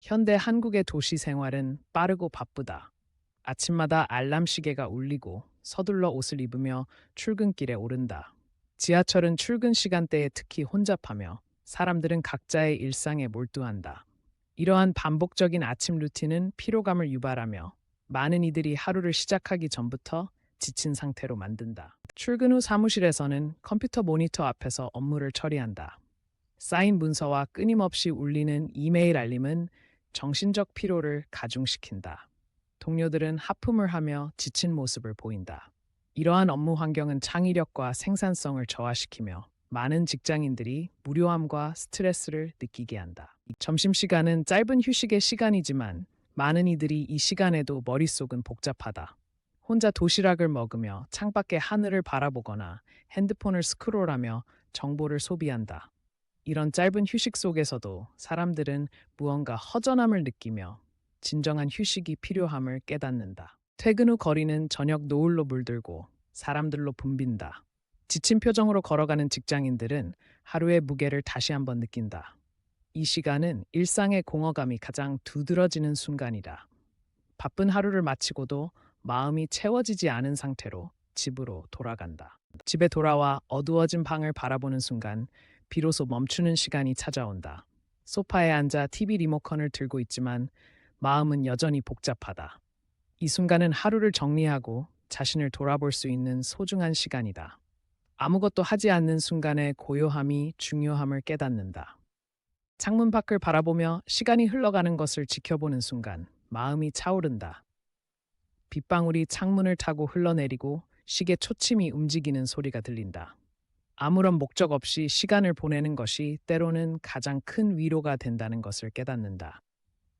현대 한국의 도시 생활은 빠르고 바쁘다. 아침마다 알람 시계가 울리고 서둘러 옷을 입으며 출근길에 오른다. 지하철은 출근 시간대에 특히 혼잡하며 사람들은 각자의 일상에 몰두한다. 이러한 반복적인 아침 루틴은 피로감을 유발하며 많은 이들이 하루를 시작하기 전부터 지친 상태로 만든다. 출근 후 사무실에서는 컴퓨터 모니터 앞에서 업무를 처리한다. 쌓인 문서와 끊임없이 울리는 이메일 알림은 정신적 피로를 가중시킨다. 동료들은 하품을 하며 지친 모습을 보인다. 이러한 업무 환경은 창의력과 생산성을 저하시키며 많은 직장인들이 무료함과 스트레스를 느끼게 한다. 점심시간은 짧은 휴식의 시간이지만 많은 이들이 이 시간에도 머릿속은 복잡하다. 혼자 도시락을 먹으며 창밖의 하늘을 바라보거나 핸드폰을 스크롤하며 정보를 소비한다. 이런 짧은 휴식 속에서도 사람들은 무언가 허전함을 느끼며 진정한 휴식이 필요함을 깨닫는다. 퇴근 후 거리는 저녁 노을로 물들고 사람들로 붐빈다. 지친 표정으로 걸어가는 직장인들은 하루의 무게를 다시 한번 느낀다. 이 시간은 일상의 공허감이 가장 두드러지는 순간이다. 바쁜 하루를 마치고도 마음이 채워지지 않은 상태로 집으로 돌아간다. 집에 돌아와 어두워진 방을 바라보는 순간 비로소 멈추는 시간이 찾아온다. 소파에 앉아 TV 리모컨을 들고 있지만 마음은 여전히 복잡하다. 이 순간은 하루를 정리하고 자신을 돌아볼 수 있는 소중한 시간이다. 아무것도 하지 않는 순간의 고요함이 중요함을 깨닫는다. 창문 밖을 바라보며 시간이 흘러가는 것을 지켜보는 순간 마음이 차오른다. 빗방울이 창문을 타고 흘러내리고 시계 초침이 움직이는 소리가 들린다. 아무런 목적 없이 시간을 보내는 것이 때로는 가장 큰 위로가 된다는 것을 깨닫는다.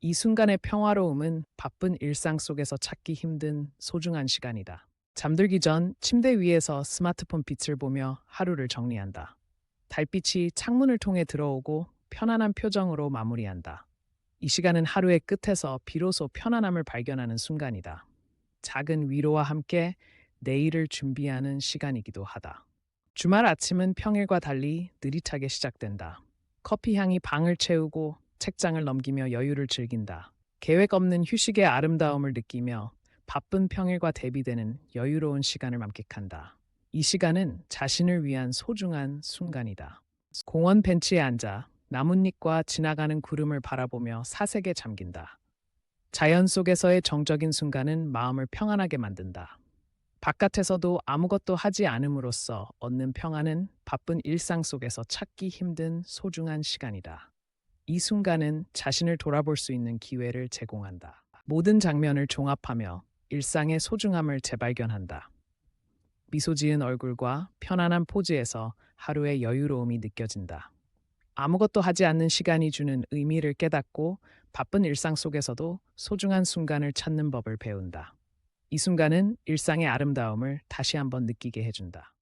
이 순간의 평화로움은 바쁜 일상 속에서 찾기 힘든 소중한 시간이다. 잠들기 전 침대 위에서 스마트폰 빛을 보며 하루를 정리한다. 달빛이 창문을 통해 들어오고 편안한 표정으로 마무리한다. 이 시간은 하루의 끝에서 비로소 편안함을 발견하는 순간이다. 작은 위로와 함께 내일을 준비하는 시간이기도 하다. 주말 아침은 평일과 달리 느릿하게 시작된다. 커피 향이 방을 채우고 책장을 넘기며 여유를 즐긴다. 계획 없는 휴식의 아름다움을 느끼며 바쁜 평일과 대비되는 여유로운 시간을 만끽한다. 이 시간은 자신을 위한 소중한 순간이다. 공원 벤치에 앉아 나뭇잎과 지나가는 구름을 바라보며 사색에 잠긴다. 자연 속에서의 정적인 순간은 마음을 평안하게 만든다. 바깥에서도 아무것도 하지 않음으로써 얻는 평안은 바쁜 일상 속에서 찾기 힘든 소중한 시간이다. 이 순간은 자신을 돌아볼 수 있는 기회를 제공한다. 모든 장면을 종합하며 일상의 소중함을 재발견한다. 미소 지은 얼굴과 편안한 포즈에서 하루의 여유로움이 느껴진다. 아무것도 하지 않는 시간이 주는 의미를 깨닫고 바쁜 일상 속에서도 소중한 순간을 찾는 법을 배운다. 이 순간은 일상의 아름다움을 다시 한번 느끼게 해준다.